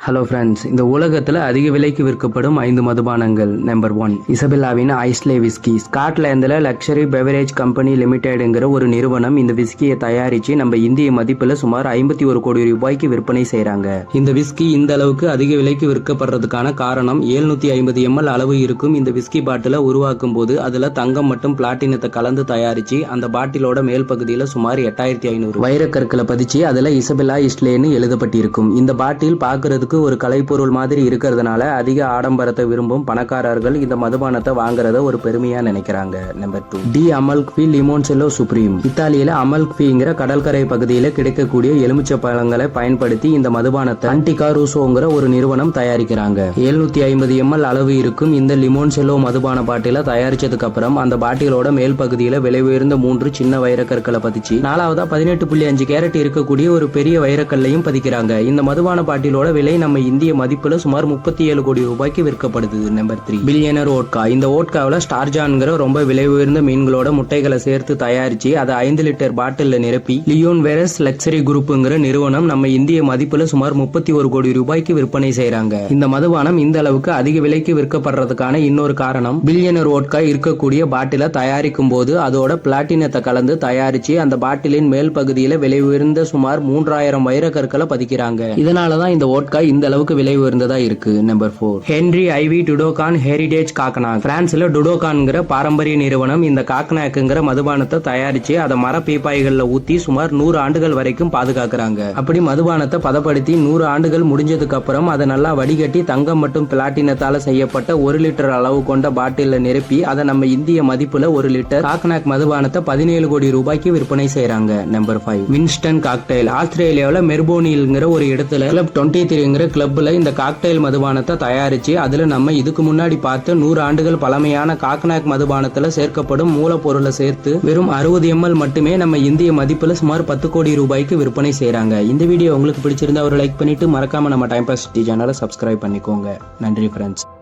Hello friends இந்த உலகத்தில் அதிக விலைக்கு விற்கப்படும் ஐந்து மதுபானங்கள். நம்பர் ஒன் இசபெல்லாவின் ஐஸ்லே விஸ்கி ஸ்காட்லாந்தில் லக்ஸரி பெவரேஜ் கம்பெனி லிமிடெடுங்கிற ஒரு நிறுவனம் இந்த விஸ்கியை தயாரித்து நம்ம இந்திய மதிப்பில் சுமார் ஐம்பத்தி ஒரு கோடி ரூபாய்க்கு விற்பனை செய்கிறாங்க இந்த விஸ்கி இந்த அளவுக்கு அதிக விலைக்கு விற்கப்படுறதுக்கான காரணம் 750 ஐம்பது எம்எல் அளவு இருக்கும் இந்த விஸ்கி பாட்டிலை உருவாக்கும் போது அதில் தங்கம் மற்றும் பிளாட்டினத்தை கலந்து தயாரித்து அந்த பாட்டிலோட மேல் பகுதியில் சுமார் எட்டாயிரத்தி ஐநூறு. வைரக்கற்களை பதிச்சு அதில் இசபெல்லா இஸ்லேன்னு எழுதப்பட்டிருக்கும். இந்த பாட்டில் பார்க்கறதுக்கு ஒரு கலைப்பொருள் மாதிரி இருக்கிறதுனால அதிக ஆடம்பரத்தை விரும்பும் பணக்காரர்கள் இந்த மதுபானத்தை வாங்குறத ஒரு பெருமையா நினைக்கிறாங்க. Number two D'Amalfi Limoncello Supreme இத்தாலியில அமல்க்பிங்கிற கடற்கரை பகுதியில் கிடைக்கக்கூடிய எலுமிச்சை பழங்களை பயன்படுத்தி இந்த மதுபானத்தை அன்டிகா ரூசோங்கிற ஒரு நிறுவனம் தயாரிக்கிறாங்க. 750 ஐம்பது எம்எல் அளவு இருக்கும் இந்த லிமோன்செல்லோ மதுபான பாட்டில தயாரிச்சதுக்கு அப்புறம் அந்த பாட்டிலோட மேல் பகுதியில விலை உயர்ந்த மூன்று சின்ன வைரக்கற்களை பதிச்சு நாலாவதா பதினெட்டு புள்ளி அஞ்சு கேரட் இருக்கக்கூடிய ஒரு பெரிய வைரக்கல்லையும் பதிக்கிறாங்க. இந்த மதுபான பாட்டிலோட விலை நம்ம இந்திய மதிப்புல சுமார் முப்பத்தி ஏழு கோடி ரூபாய்க்கு விற்கப்படுது நம்பர் த்ரீ பில்லியனர் ஓட்கா. இந்த ஓட்காவில் ஸ்டார்ஜான்கிற ரொம்ப விலை உயர்ந்த மீன்களோட முட்டைகளை சேர்த்து தயாரிச்சு அதை ஐந்து லிட்டர் பாட்டில நிரப்பி லியோன் வெரஸ் லக்ஸரி குரூப்புங்கிற நிறுவனம் நம்ம இந்திய மதிப்புல சுமார் முப்பத்தி ஒரு கோடி ரூபாய்க்கு விற்பனை செய்யறாங்க இந்த மதுபானம் இந்த அளவுக்கு அதிக விலைக்கு விற்கப்படுறதுக்கான இன்னொரு காரணம் பில்லியனர் ஓட்கா இருக்கக்கூடிய பாட்டில தயாரிக்கும் போது அதோட பிளாட்டினத்தை கலந்து தயாரிச்சு அந்த பாட்டிலின் மேல் பகுதியில விலை உயர்ந்த சுமார் மூன்றாயிரம் வைரக்கற்களை பதிக்கிறாங்க. இதனாலதான் இந்த ஓட்கா இந்த அளவுக்கு விலை உயர்ந்ததா இருக்கு? Number four Henri IV Dudognon Heritage Cognac பிரான்ஸ்ல டுடோகான்ங்கிற பாரம்பரிய நிறுவனம் இந்த காக்கனாக்குங்கிற மதுபானத்தை தயாரிச்சு அதை மர பீப்பாய்கள்ல ஊத்தி சுமார் நூறு ஆண்டுகள் வரைக்கும் பாதுகாக்கிறாங்க. அப்படி மதுபானத்தை பதப்படுத்தி நூறு ஆண்டுகள் முடிஞ்சதுக்கு அப்புறம் அதை நல்லா வடிகட்டி தங்கம் மற்றும் பிளாட்டினத்தால செய்யப்பட்ட ஒரு லிட்டர் அளவு கொண்ட பாட்டில நிரப்பி அதை நம்ம இந்திய மதிப்புல ஒரு லிட்டர் காக்கனாக் மதுபானத்தை பதினேழு கோடி ரூபாய்க்கு விற்பனை செய்யறாங்க நம்பர் ஃபைவ் வின்ஸ்டன் காக்டைல் ஆஸ்திரேலியாவில் மெர்போனில்ங்கிற ஒரு இடத்துல கிளப் டுவெண்ட்டி த்ரீங்கிற கிளப்பில் இந்த காக்டைல் மதுபானத்தை தயாரித்து அதில் நம்ம இதுக்கு முன்னாடி பார்த்து நூறு ஆண்டுகள் பழமையான காக்னாக் மதுபானத்தில் சேர்க்கப்படும் மூலப்பொருளை சேர்த்து வெறும் அறுபது எம்எல் மட்டுமே நம்ம இந்திய மதிப்பில் சுமார் பத்து கோடி ரூபாய்க்கு விற்பனை செய்கிறாங்க இந்த வீடியோ உங்களுக்கு பிடிச்சிருந்தா ஒரு லைக் பண்ணிவிட்டு மறக்காமல் நம்ம டைம் பாஸ் சேனலை சப்ஸ்கிரைப் பண்ணிக்கோங்க. நன்றி ஃப்ரெண்ட்ஸ்